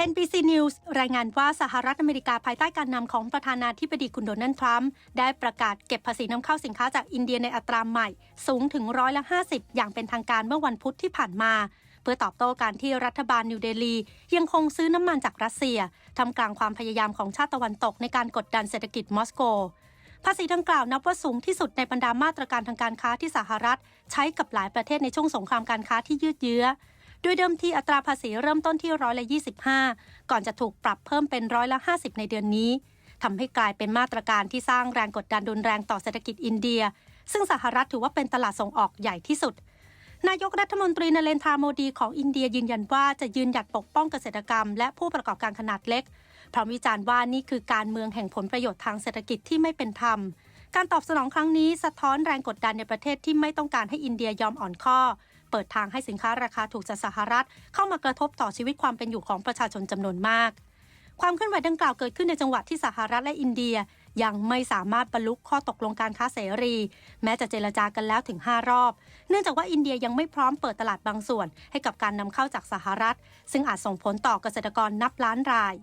News รายงานว่าสหรัฐอเมริกาภายใต้การนำของประธานาธิบดีคุณโดนัลด์ทรัมป์ได้ประกาศเก็บภาษีนำเข้าสินค้าจากอินเดียในอัตราใหม่ สูงถึงร้อยละ 50 อย่างเป็นทางการเมื่อวันพุธที่ผ่านมา เพื่อตอบโต้การที่รัฐบาลนิวเดลี ยังคงซื้อน้ำมันจากรัสเซียทำกลางความพยายามของชาติตะวันตกในการกดดันเศรษฐกิจมอสโกภาษีดังกล่าวนับว่าสูงที่สุดในบรรดามาตรการทางการค้าที่สหรัฐ ใช้กับหลายประเทศในช่วงสงครามการค้าที่ยืดเยื้อ โดยเดิมทีอัตราภาษีเริ่มต้นที่ร้อยละ25 ก่อนจะถูกปรับเพิ่มเป็นร้อยละ50 ในเดือนนี้ทำให้กลายเป็นมาตรการที่สร้างแรงกดดันรุนแรงต่อเศรษฐกิจอินเดีย ซึ่งสหรัฐถือว่าเป็นตลาดส่งออกใหญ่ที่สุด นายกรัฐมนตรีนเรนทราโมดีของอินเดียยืนยันว่าจะยืนหยัดปกป้องเกษตรกรรม และผู้ประกอบการขนาดเล็กพร้อมวิจารณ์ว่านี่คือการเมืองแห่งผลประโยชน์ทางเศรษฐกิจที่ไม่เป็นธรรม การตอบสนองครั้งนี้สะท้อนแรงกดดันในประเทศที่ไม่ต้องการให้อินเดียยอมอ่อนข้อ เปิดทางให้สินค้าราคาถูกจากสหรัฐ เข้ามากระทบต่อชีวิตความเป็นอยู่ของประชาชนจำนวนมาก ความเคลื่อนไหวดังกล่าวเกิดขึ้นในจังหวัดที่สหรัฐและอินเดีย ยังไม่สามารถบรรลุข้อตกลงการค้าเสรี แม้จะเจรจากันแล้วถึง 5 รอบ เนื่องจากว่าอินเดียยังไม่พร้อมเปิดตลาดบางส่วน ให้กับการนำเข้าจากสหรัฐ ซึ่งอาจส่งผลต่อเกษตรกรนับล้านราย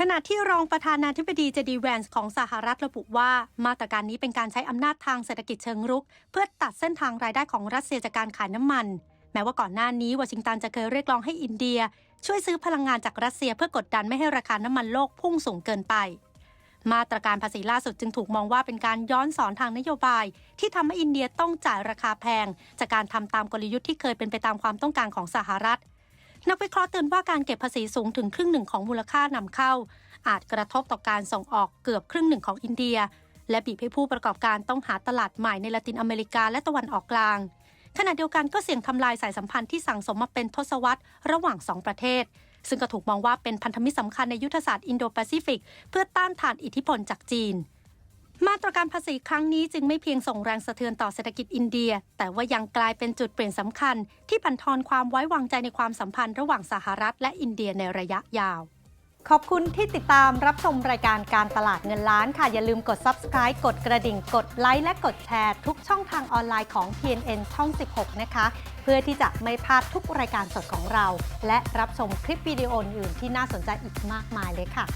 ขณะที่รองประธานาธิบดีเจดีแวนส์ของสหรัฐระบุว่า มาตรการนี้เป็นการใช้อำนาจทางเศรษฐกิจเชิงรุก เพื่อตัดเส้นทางรายได้ของรัสเซียจากการขายน้ำมัน แม้ว่าก่อนหน้านี้วอชิงตันจะเคยเรียกร้องให้อินเดีย ช่วยซื้อพลังงานจากรัสเซียเพื่อกดดันไม่ให้ราคาน้ำมันโลกพุ่งสูงเกินไป มาตรการภาษีล่าสุดจึงถูกมองว่าเป็นการย้อนสอนทางนโยบาย ที่ทำให้อินเดียต้องจ่ายราคาแพง จากการทำตามกลยุทธ์ที่เคยเป็นไปตามความต้องการของสหรัฐ นักวิเคราะห์เตือนว่าการเก็บภาษีสูงถึงครึ่งหนึ่งของมูลค่านำเข้า อาจกระทบต่อการส่งออกเกือบครึ่งหนึ่งของอินเดีย และบีบให้ผู้ประกอบการต้องหาตลาดใหม่ในละตินอเมริกาและตะวันออกกลาง ขณะเดียวกันก็เสี่ยงทำลายสายสัมพันธ์ที่สั่งสมมาเป็นทศวรรษระหว่างสองประเทศ ซึ่งก็ถูกมองว่าเป็นพันธมิตรสำคัญในยุทธศาสตร์อินโดแปซิฟิกเพื่อต้านทานอิทธิพลจากจีน มาตรการภาษีครั้งนี้จึงไม่เพียงส่งแรงสะเทือนต่อเศรษฐกิจอินเดีย แต่ว่ายังกลายเป็นจุดเปลี่ยนสำคัญ ที่บั่นทอนความไว้วางใจในความสัมพันธ์ระหว่างสหรัฐและอินเดียในระยะยาว ขอบคุณที่ติดตามรับชมรายการการตลาดเงินล้านค่ะ อย่าลืมกด subscribe กดกระดิ่ง กดไลค์และกดแชร์ ทุกช่องทางออนไลน์ของ TNN ช่อง 16 นะคะ เพื่อที่จะไม่พลาดทุกรายการสดของเรา และรับชมคลิปวิดีโออื่นที่น่าสนใจอีกมากมายเลยค่ะ